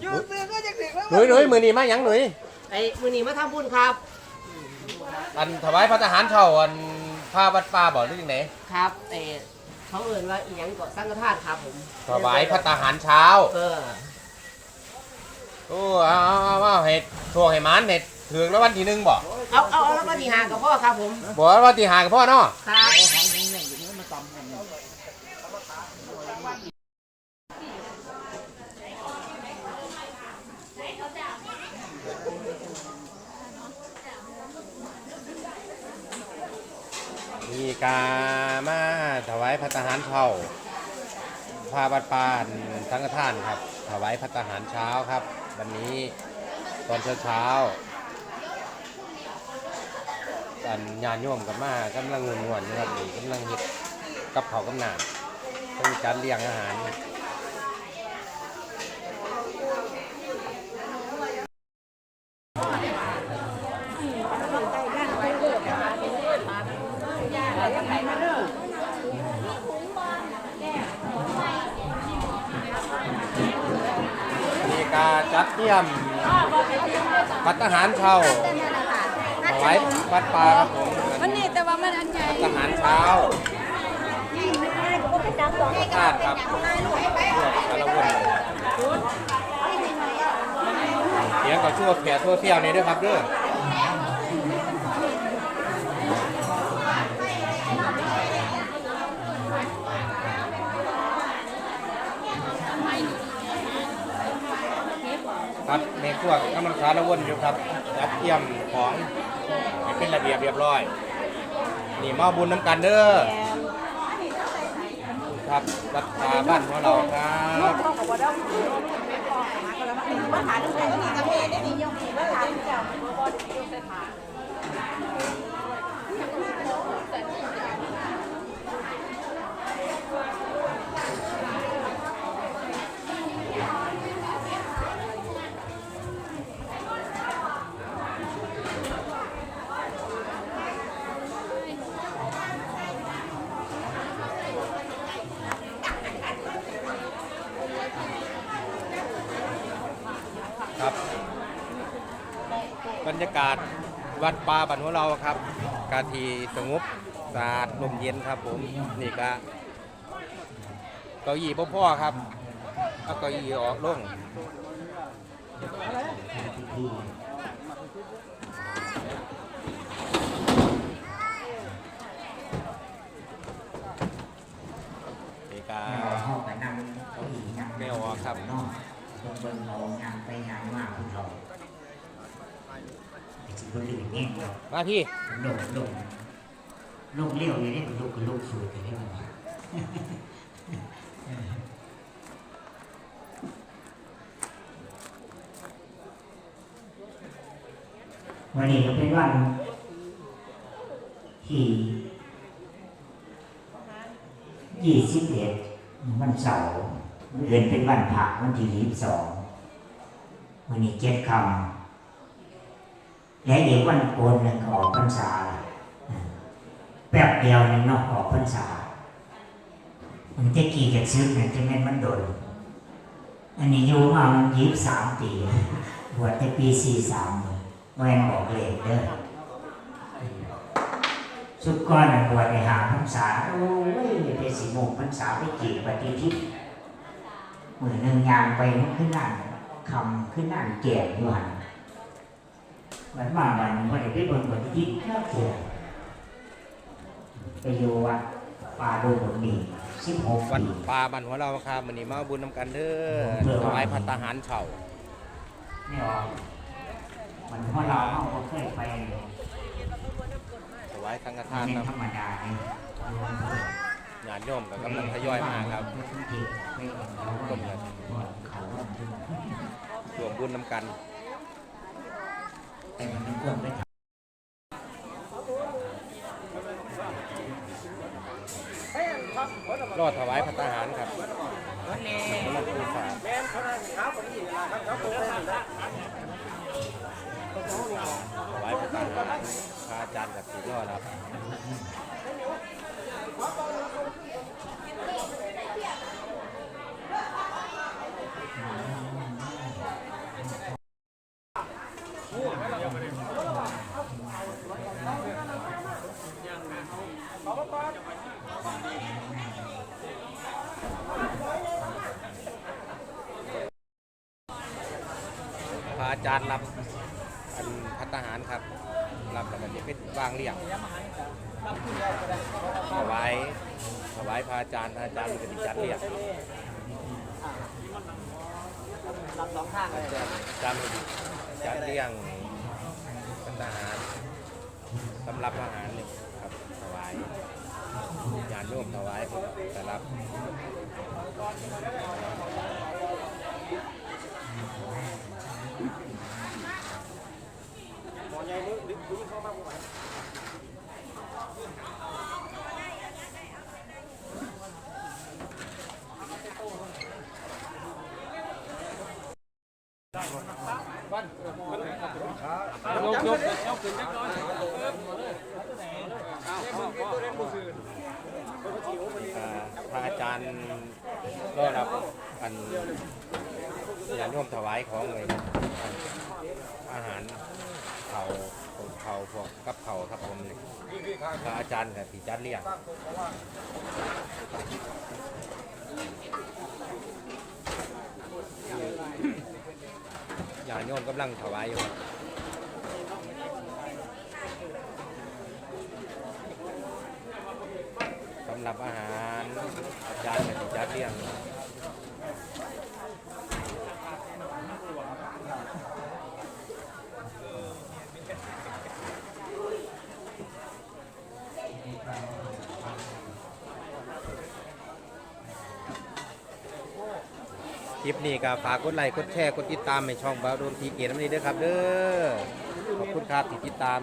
อยู่ซื้อก็จะถึงแล้วหนุ่ยหนุ่ยมือนี้มาหยังหนุ่ยไอ้มือนี้มาทำบุญครับ อันถวายพระทหารเช่าอันผ้าวัดป่าบ่หรือยังไงครับเออเขาเอ่นว่าอีหยังเกาะสังฆทานครับผมถวายพระทหารเช้าเออโอ้เอาเอาเอาเอาเห็ดทั่วให้หมันเห็ดถึงแล้ววันที่หนึ่งบ่เอาเอาเอาแล้วก็ดีหากับพ่อครับผมบอกว่าวันที่หากับพ่อเนาะครับ มีกามาถวายพระทหารเช่าผ้าวัดป่าสังฆทานครับ ถวายพระทหารเช้าครับ วันนี้ตอนเช้าเช้าอันญาติโยมกับมากำลังงวนๆนะครับนี่กำลังเฮ็ดกับเขากำนานต้องมีการเลี้ยงอาหาร มีการจัดเยี่ยมพัฒหารเช่าถวายวัดป่าครับผมวันนี้แต่ว่ามันอันใหญ่พัฒหารเช้าทานครับพวกสารวัตรเสียงกับชั่วแผ่ทั่วเที่ยวนี่ด้วยครับเด้อ ครับในพวกกำลังสารวนอยู่ครับจัดเตรียมของให้เป็นระเบียบเรียบร้อย นี่มาบุญน้ำกันเด้อครับวัดตาบ้านของเราครับครับ บรรยากาศวัดป่าบ้านของเราครับ กาทีสงบสะอาดลมเย็นครับผมนี่ก็เก้าอี้พ่อครับเอาเก้าอี้ออกลง นี่ก็ แนวเข้าไปนั่งเก้าอี้นั่ง ไม่ออกครับ เนาะเบิ่งเบิ่งเรางานไปงานมาคุณเราสิคนอื่นเนี่ย มาพี่ลงลงลงเลี้ยวอย่างนี้ลูกกับลูกสูดอย่างนี้มันวันนี้ก็เป็นวันที่ยี่สิบเอ็ดวันเสาร์เดือนเป็นวันผักวันที่ยี่สิบสองวันนี้เจ็ดคำ และเดี๋ยววันโกนนึ่งก็ออกพรรษาละแป๊บเดียวนึงเนอกออกพรรษามันจะกี่จะซื้อเนี่ยจะแม่นมันโดนอันนี้อยู่มามันยี่สิบสามปีบวชในปีสี่สามแม่นบอกเลยเด้อสุดก้อนน่ะบวชในหาพรรษาโอ้ยไปสิโมงพรรษาไปกี่ปฏิทินมือนหนึ่งยางไปมันขึ้นนั่นคำขึ้นนั่นแก่อยู่หัน วันมาวันหนึ่งวันได้เบิ่งวันที่ยิ่งน่าเกลียดไปอยู่วัดป่าดูบนดีสิบหกวัดปีป่าบ้านของเราครับวันนี้มาบุญน้ำกันเด้อถวายพระทหารเช่าไม่ออกมันเพราะเราเอาก็เคยไปถวายสังฆมัทานนเป็นครับธรรมดาเนี่ยญาติโยมก็กำลังทยอยมาครับไม่เห็นเขาต้มเลยเขารวมบุญน้ำกัน แต่มันไม่ควรไปทรอดถวายพัตาหารครับพระครูสาถวายพัตาหารพระอาจารย์กับสุดยอดครับ อาจารย์รับอันพัฒหารครับ รับแล้วก็จะเป็นวางเรียงถวายถวายพระอาจารย์พระอาจารย์มันก็จะจัดเรียงรับสองข้างเลยอาจารย์มันก็จะจัดเรียงพัฒหารสำหรับอาหารนี่ครับถวายญาติโยมถวายแต่รับ ยกยกยกขึ้นจักหน่อยอ้าว พ่อพ่ออ่าพระอาจารย์ก็รับอันญาติโยมถวายของเลยอันอาหารเขา เขาพวกกับเขาครับผมนี่พระอาจารย์กับพี่จัดเลี้ยงญาติโยมกำลังถวายอยู่สำหรับอาหารอาจารย์กับพี่จัดเลี้ยง ลิปนี้ก็ฝากกดไลค์กดแชร์กดติดตามในช่องบาวโดนทีเกียรติน้ำนี้ด้วยครับเด้อขอบคุณครับที่ติดตาม